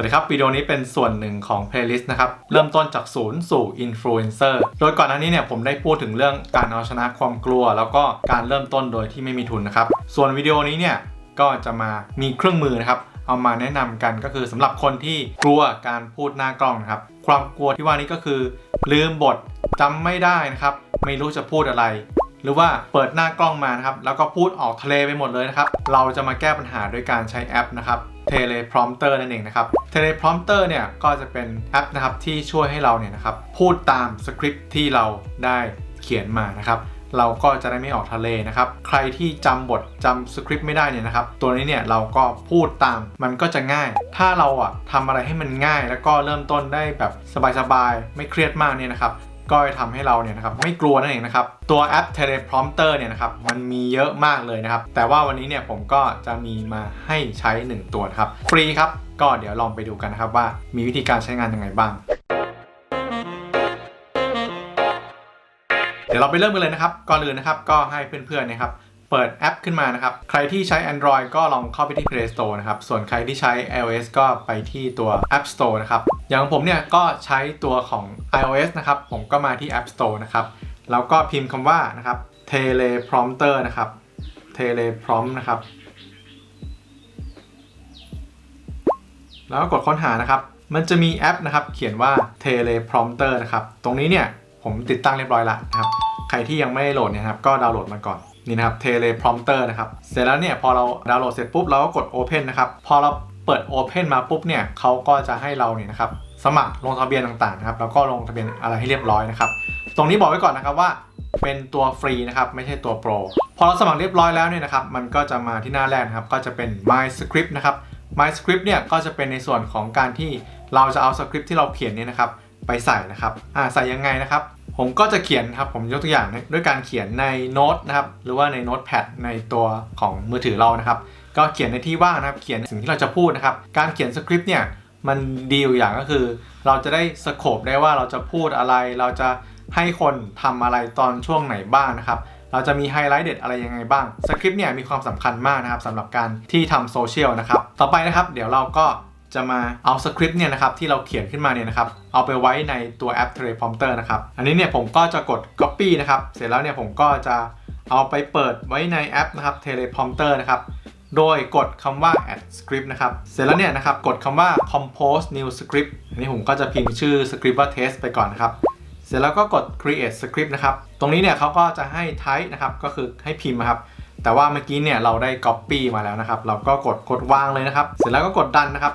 วัสดีครับ วิดีโอนี้เป็นส่วนหนึ่งของ playlist นะครับ เริ่มต้นจากศูนย์สู่ influencer โดยก่อนหน้านี้เนี่ยผมได้พูดถึงเรื่องการเอาชนะความกลัว แล้วก็การเริ่มต้นโดยที่ไม่มีทุนนะครับ ส่วนวิดีโอนี้เนี่ยก็จะมามีเครื่องมือนะครับเอามาแนะนำกันก็คือสำหรับคนที่กลัวการพูดหน้ากล้องนะครับ ความกลัวที่ว่านี้ก็คือ ลืมบทจำไม่ได้นะครับ ไม่รู้จะพูดอะไร หรือว่าเปิดหน้ากล้องมานะครับแล้วก็พูดออกทะเลไปหมดเลยนะครับ เราจะมาแก้ปัญหาด้วยการใช้แอปนะครับ Teleprompter นั่นเองนะครับ Teleprompter เนี่ยก็จะเป็นแอปนะครับที่ช่วยให้เราเนี่ยนะครับพูดตามสคริปต์ที่เราได้เขียนมานะครับเราก็จะได้ไม่ออกทะเลนะครับ ใครที่จำบทจำสคริปต์ไม่ได้เนี่ยนะครับ ตัวนี้เนี่ยเราก็พูดตาม มันก็จะง่าย ถ้าเราอะทำอะไรให้มันง่าย แล้วก็เริ่มต้นได้แบบสบายๆ ไม่เครียดมากเนี่ยนะครับ ก็จะทำให้เราเนี่ยนะครับไม่กลัวนั่นเองนะครับ ตัวแอป Teleprompter เนี่ยนะครับมันมีเยอะมากเลยนะครับ แต่ว่าวันนี้เนี่ยผมก็จะมีมาให้ใช้ 1 ตัวนะครับ ฟรีครับ ก็เดี๋ยวลองไปดูกันนะครับว่ามีวิธีการใช้งานยังไงบ้าง เดี๋ยวเราไปเริ่มกันเลยนะครับ ก่อนอื่นนะครับก็ให้เพื่อนๆนะครับ เปิดแอปขึ้นมานะครับ ใครที่ใช้ Android ก็ลองเข้าไปที่ Play Store นะครับ ส่วนใครที่ใช้ iOS ก็ไปที่ตัว App Store นะครับ อย่างผมเนี่ยก็ใช้ตัวของ iOS นะครับ ผมก็มาที่ App Store นะครับ แล้วก็พิมพ์คำว่านะครับ teleprompter นะครับ teleprompt นะครับ แล้วก็กดค้นหานะครับ มันจะมีแอปนะครับ เขียนว่า teleprompter นะครับ ตรงนี้เนี่ยผมติดตั้งเรียบร้อยแล้วนะครับ ใครที่ยังไม่ได้โหลดเนี่ยครับ ก็ดาวน์โหลดมาก่อน นี่นะครับ teleprompter นะครับ เสร็จแล้วเนี่ยพอเราดาวน์โหลดเสร็จปุ๊บเราก็กด open นะครับ พอเราเปิด open มาปุ๊บเนี่ยเขาก็จะให้เราเนี่ยนะครับสมัครลงทะเบียนต่างๆนะครับแล้วก็ลงทะเบียนอะไรให้เรียบร้อยนะครับ ตรงนี้บอกไว้ก่อนนะครับว่าเป็นตัวฟรีนะครับไม่ใช่ตัวโปรพอเราสมัครเรียบร้อยแล้วเนี่ยนะครับมันก็จะมาที่หน้าแรกนะครับก็จะเป็น my script นะครับ my script เนี่ยก็จะเป็นในส่วนของการที่เราจะเอาสคริปต์ที่เราเขียนเนี่ยนะครับไปใส่นะครับอ่าใส่ยังไงนะครับ ผมก็จะเขียนครับผมยกตัวอย่างด้วยการเขียนในโน้ตนะครับหรือว่าในโน้ตแพดในตัวของมือถือเรานะครับ ก็เขียนในที่ว่างนะครับ เขียนสิ่งที่เราจะพูดนะครับ การเขียนสคริปต์เนี่ยมันดีอยู่อย่างก็คือ เราจะได้สโคปได้ว่าเราจะพูดอะไร เราจะให้คนทำอะไรตอนช่วงไหนบ้างนะครับ เราจะมีไฮไลท์เด็ดอะไรยังไงบ้างสคริปต์เนี่ยมีความสำคัญมากนะครับสำหรับการที่ทำโซเชียลนะครับต่อไปนะครับ เดี๋ยวเราก็ จะมาเอาสคริปต์เนี่ยนะครับที่เราเขียนขึ้นมาเนี่ยนะครับเอาไปไว้ในตัวแอป Teleprompter นะครับอันนี้เนี่ยผมก็จะกด Copy นะครับเสร็จแล้วเนี่ยผมก็จะเอาไปเปิดไว้ในแอปนะครับ Teleprompter นะครับโดยกดคำว่า add script นะครับ เสร็จแล้วเนี่ยนะครับ กดคำว่า compose new script อันนี้ผมก็จะพิมพ์ชื่อ script ว่า test ไปก่อนนะครับ เสร็จแล้วก็กด create script นะครับ ตรงนี้เนี่ยเขาก็จะให้ type นะครับ ก็คือให้พิมพ์นะครับ แต่ว่าเมื่อกี้เนี่ยเราได้ copy มาแล้วนะครับ เราก็กดกดวางเลยนะครับ เสร็จแล้วก็กดดันนะครับ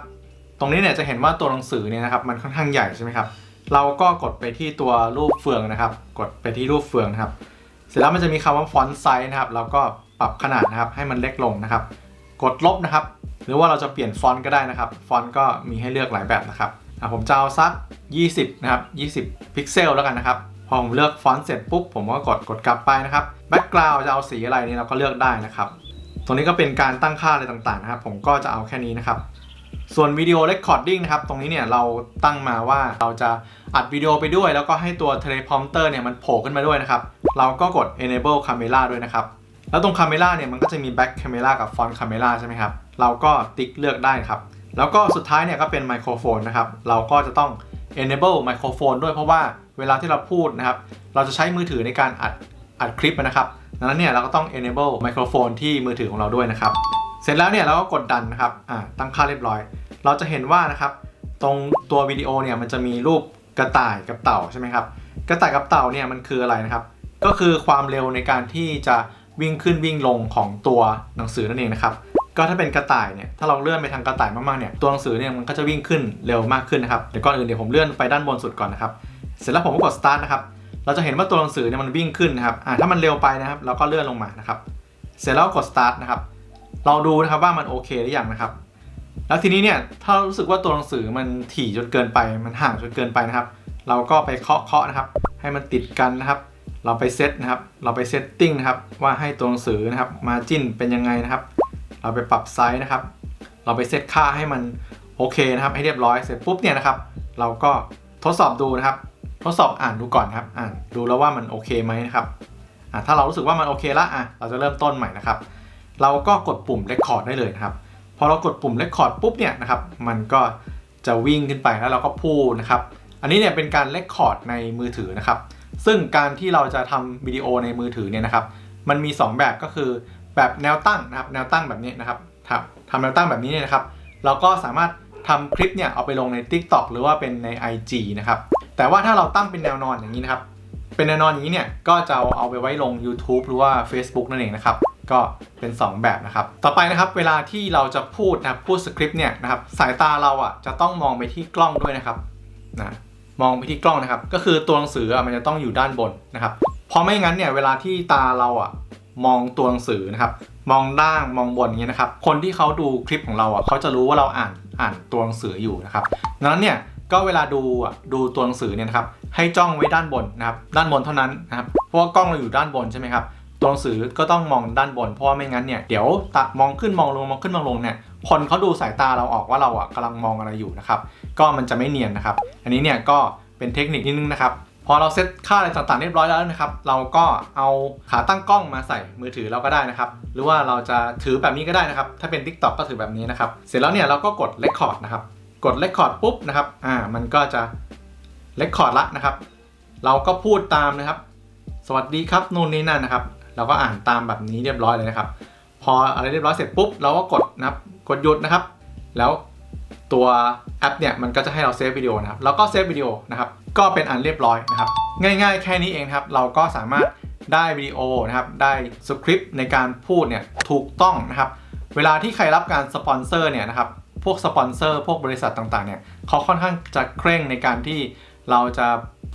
รงนี้เนี่ยจะเห็นว่าตัวหนังสือเนี่ยนะครับมันค่อนข้างใหญ่ใช่ไหมครับ เราก็กดไปที่ตัวรูปเฟืองนะครับ กดไปที่รูปเฟืองนะครับ เสร็จแล้วมันจะมีคำว่า font size นะครับ เราก็ปรับขนาดนะครับให้มันเล็กลงนะครับ กดลบนะครับ หรือว่าเราจะเปลี่ยนฟอนต์ก็ได้นะครับ ฟอนต์ก็มีให้เลือกหลายแบบนะครับอะผมจะเอาสัก 20 นะครับ 20 พิกเซลแล้วกันนะครับ พอผมเลือกฟอนต์เสร็จปุ๊บ ผมก็กดกดกลับไปนะครับแบ็กกราวด์จะเอาสีอะไรนี่เราก็เลือกได้นะครับ ตรงนี้ก็เป็นการตั้งค่าอะไรต่างๆนะครับ ผมก็จะเอาแค่นี้นะครับ ส่วนวิดีโอเรคคอร์ดดิ้งนะครับ ตรงนี้เนี่ยเราตั้งมาว่าเราจะอัดวิดีโอไปด้วย แล้วก็ให้ตัว teleprompter เนี่ยมันโผล่ขึ้นมาด้วยนะครับ เราก็กด enable camera ด้วยนะครับ แล้วตรง camera เนี่ยมันก็จะมี back camera กับ front camera ใช่ไหมครับ เราก็ติ๊กเลือกได้ครับ แล้วก็สุดท้ายเนี่ยก็เป็นไมโครโฟนนะครับ เราก็จะต้อง enable ไมโครโฟนด้วยเพราะว่าเวลาที่เราพูดนะครับ เราจะใช้มือถือในการอัดอัดคลิปนะครับ ดังนั้นเนี่ยเราก็ต้อง enable ไมโครโฟนที่มือถือของเราด้วยนะครับ เสร็จแล้วเนี่ยเราก็กดดันนะครับอ่าตั้งค่าเรียบร้อย เราจะเห็นว่านะครับ ตรงตัววิดีโอเนี่ยมันจะมีรูปกระต่ายกับเต่าใช่ไหมครับกระต่ายกับเต่าเนี่ยมันคืออะไรนะครับ ก็คือความเร็วในการที่จะวิ่งขึ้นวิ่งลงของตัวหนังสือนั่นเองนะครับก็ถ้าเป็นกระต่ายเนี่ยถ้าเราเลื่อนไปทางกระต่ายมากๆเนี่ยตัวหนังสือเนี่ยมันก็จะวิ่งขึ้นเร็วมากขึ้นนะครับเดี๋ยวก่อนอื่นเดี๋ยวผมเลื่อนไปด้านบนสุดก่อนนะครับเสร็จแล้วผมก็กด start นะครับเราจะเห็นว่าตัวหนังสือเนี่ยมันวิ่งขึ้นนะครับอ่าถ้ามันเร็วไปนะครับ เราก็เลื่อนลงมานะครับ เสร็จแล้วกด start นะครับ เราดูนะครับว่ามันโอเคหรือยังนะครับ แล้วทีนี้เนี่ยถ้ารู้สึกว่าตัวหนังสือมันถี่จนเกินไป มันห่างจนเกินไปนะครับ เราก็ไปเคาะเคาะนะครับ ให้มันติดกันนะครับ เราไปเซตนะครับ เราไปเซตติ้งนะครับ ว่าให้ตัวหนังสือนะครับมาจิ้นเป็นยังไงนะครับ เราไปปรับไซส์นะครับ เราไปเซตค่าให้มันโอเคนะครับ ให้เรียบร้อยเสร็จปุ๊บเนี่ยนะครับ เราก็ทดสอบดูนะครับ ทดสอบอ่านดูก่อนครับ อ่านดูแล้วว่ามันโอเคไหมนะครับอ่าถ้าเรารู้สึกว่ามันโอเคละอะเราจะเริ่มต้นใหม่นะครับ เราก็กดปุ่ม Record ได้เลยนะครับ พอเรากดปุ่ม Record ปุ๊บเนี่ยนะครับ มันก็จะวิ่งขึ้นไปแล้วเราก็พูดนะครับ อันนี้เนี่ยเป็นการเลคคอร์ดในมือถือนะครับ ซึ่งการที่เราจะทำวิดีโอในมือถือเนี่ยนะครับ มันมี 2 แบบก็คือแบบแนวตั้งนะครับ แนวตั้งแบบนี้นะครับทำแนวตั้งแบบนี้เนี่ยนะครับ เราก็สามารถทำคลิปเนี่ยเอาไปลงใน TikTok หรือว่าเป็นใน IG นะครับ แต่ว่าถ้าเราตั้งเป็นแนวนอนอย่างนี้นะครับ เป็นแนวนอนอย่างนี้เนี่ย ก็จะเอาเอาไปไว้ลง YouTube หรือว่า Facebook นั่นเองนะครับ ก็เป็น 2 แบบนะครับ ต่อไปนะครับเวลาที่เราจะพูดนะครับพูดสคริปต์เนี่ยนะครับสายตาเราอะจะต้องมองไปที่กล้องด้วยนะครับนะมองไปที่กล้องนะครับ ก็คือตัวหนังสืออะมันจะต้องอยู่ด้านบนนะครับเพราะไม่งั้นเนี่ยเวลาที่ตาเราอะมองตัวหนังสือนะครับ มองล่างมองบนอย่างเงี้ยนะครับ คนที่เขาดูคลิปของเราอะเขาจะรู้ว่าเราอ่านอ่านตัวหนังสืออยู่นะครับดังนั้นเนี่ยก็เวลาดูอะดูตัวหนังสือเนี่ยนะครับให้จ้องไว้ด้านบนนะครับ ด้านบนเท่านั้นนะครับเพราะว่ากล้องเราอยู่ด้านบนใช่ไหมครับ ตัวหนังสือก็ต้องมองด้านบน เพราะว่าไม่งั้นเนี่ยเดี๋ยวตามองขึ้นมองลงมองขึ้นมองลงเนี่ยคนเขาดูสายตาเราออกว่าเราอะกำลังมองอะไรอยู่นะครับก็มันจะไม่เนียนนะครับ อันนี้เนี่ยก็เป็นเทคนิคนิดนึงนะครับพอเราเซตค่าอะไรต่างๆเรียบร้อยแล้วนะครับ เราก็เอาขาตั้งกล้องมาใส่มือถือเราก็ได้นะครับ หรือว่าเราจะถือแบบนี้ก็ได้นะครับ ถ้าเป็น Tik t o อกก็ถือแบบนี้นะครับ เสร็จแล้วเนี่ยเราก็กด Record นะครับ กด Record ปุ๊บนะครับ อ่า มันก็จะ Record ละนะครับ เราก็พูดตามนะครับ สวัสดีครับนู่นนี่นั่นนะครับ เราก็อ่านตามแบบนี้เรียบร้อยเลยนะครับ พออะไรเรียบร้อยเสร็จปุ๊บเราก็กดนะครับกดหยุดนะครับ แล้วตัวแอปเนี่ยมันก็จะให้เราเซฟวิดีโอนะครับแล้วก็เซฟวิดีโอนะครับก็เป็นอันเรียบร้อยนะครับ ง่ายๆ แค่นี้เองครับ เราก็สามารถได้วิดีโอนะครับ ได้สคริปต์ในการพูดเนี่ยถูกต้องนะครับ เวลาที่ใครรับการสปอนเซอร์เนี่ยนะครับ พวกสปอนเซอร์ พวกบริษัทต่างๆเนี่ยเขาค่อนข้างจะเคร่งในการที่เราจะ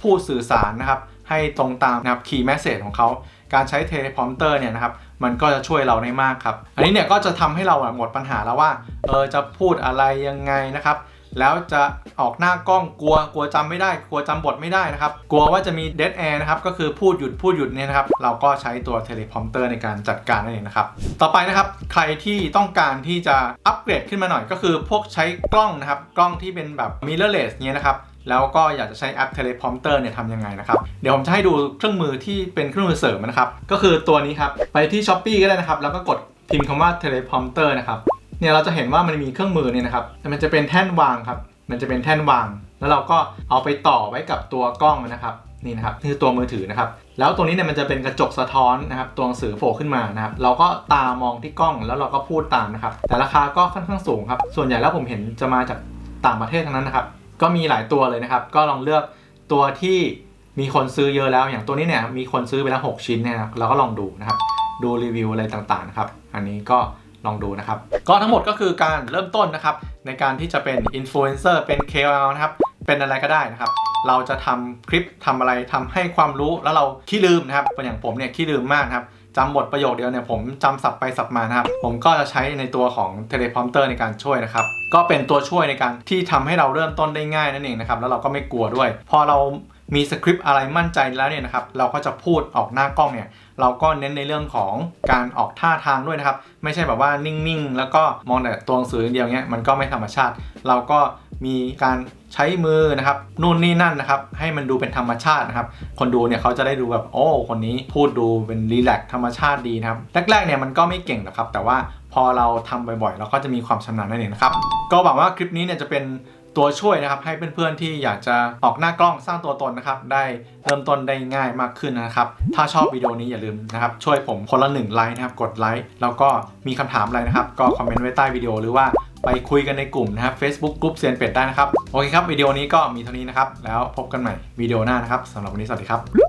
พูดสื่อสารนะครับ ให้ตรงตามนะครับ key message ของเขา การใช้เทเลพอมเตอร์เนี่ยนะครับมันก็จะช่วยเราได้มากครับ อันนี้เนี่ยก็จะทำให้เราหมดปัญหาแล้วว่าเออจะพูดอะไรยังไงนะครับแล้วจะออกหน้ากล้องกลัวกลัวจำไม่ได้ กลัวจำบทไม่ได้นะครับ กลัวว่าจะมี dead air นะครับก็คือพูดหยุดพูดหยุดเนี่ยนะครับ เราก็ใช้ตัวเทเลพอมเตอร์ในการจัดการนั่นเองนะครับ ต่อไปนะครับใครที่ต้องการที่จะอัปเกรดขึ้นมาหน่อยก็คือพวกใช้กล้องนะครับ กล้องที่เป็นแบบ mirrorless เนี่ยนะครับ แล้วก็อยากจะใช้แอป Teleprompter เนี่ยทำยังไงนะครับ เดี๋ยวผมจะให้ดูเครื่องมือที่เป็นเครื่องมือเสริมนะครับ ก็คือตัวนี้ครับ ไปที่ s h อ p e e ก็ได้นะครับ แล้วก็กดพิมพ์คำว่า Teleprompter นะครับ เนี่ยเราจะเห็นว่ามันมีเครื่องมือเนี่ยนะครับ มันจะเป็นแท่นวางครับ มันจะเป็นแท่นวาง แล้วเราก็เอาไปต่อไว้กับตัวกล้องนะครับ นี่นะครับคือตัวมือถือนะครับ แล้วตัวนี้เนี่ยมันจะเป็นกระจกสะท้อนนะครับ ตัวหนังสือโผล่ขึ้นมานะครับ เราก็ตามองที่กล้องแล้วเราก็พูดตามนะครับ แต่ราคาก็ค่อนข้างสูงครับ ส่วนใหญ่แล้วผมเห็นจะมาจากต่างประเทศทั้งนั้นนะครับ ก็มีหลายตัวเลยนะครับ ก็ลองเลือกตัวที่มีคนซื้อเยอะแล้ว อย่างตัวนี้เนี่ยมีคนซื้อไปแล้ว 6 ชิ้นเนี่ยนะครับเราก็ลองดูนะครับ ดูรีวิวอะไรต่างๆนะครับ อันนี้ก็ลองดูนะครับ ก็ทั้งหมดก็คือการเริ่มต้นนะครับ ในการที่จะเป็นอินฟลูเอนเซอร์เป็น KOL นะครับ เป็นอะไรก็ได้นะครับ เราจะทำคลิปทำอะไรทำให้ความรู้แล้วเราขี้ลืมนะครับอย่างผมเนี่ยขี้ลืมมากนะครับ จำบทประโยคเดียวเนี่ยผมจำสับไปสับมานะครับ ผมก็จะใช้ในตัวของเทเลพรอมเตอร์ในการช่วยนะครับ ก็เป็นตัวช่วยในการที่ทำให้เราเริ่มต้นได้ง่ายนั่นเองนะครับ แล้วเราก็ไม่กลัวด้วย พอเรา มีสคริปต์อะไรมั่นใจแล้วเนี่ยนะครับเราก็จะพูดออกหน้ากล้องเนี่ยเราก็เน้นในเรื่องของการออกท่าทางด้วยนะครับ ไม่ใช่แบบว่านิ่งๆ แล้วก็มองแต่ตัวหนังสืออย่างเดียวเงี้ยมันก็ไม่ธรรมชาติ เราก็มีการใช้มือนะครับนู่นนี่นั่นนะครับ ให้มันดูเป็นธรรมชาตินะครับ คนดูเนี่ยเขาจะได้ดูแบบโอ้คนนี้พูดดูเป็นรีแลกซ์ธรรมชาติดีนะครับแรกๆเนี่ยมันก็ไม่เก่งหรอกครับ แต่ว่าพอเราทำบ่อยๆ เราก็จะมีความชำนาญนั่นเองนะครับ ก็หวังว่าคลิปนี้เนี่ยจะเป็น ตัวช่วยนะครับ ให้เพื่อนๆที่อยากจะออกหน้ากล้องสร้างตัวตนนะครับ ได้เริ่มต้นได้ง่ายมากขึ้นนะครับ ถ้าชอบวิดีโอนี้อย่าลืมนะครับ ช่วยผมคนละหนึ่งไลค์นะครับ กดไลค์แล้วก็มีคำถามอะไรนะครับ ก็คอมเมนต์ไว้ใต้วิดีโอหรือว่าไปคุยกันในกลุ่มนะครับ Facebook กลุ่มเซียนเป็ดได้นะครับ โอเคครับวิดีโอนี้ก็มีเท่านี้นะครับ แล้วพบกันใหม่วิดีโอหน้านะครับสำหรับวันนี้สวัสดีครับ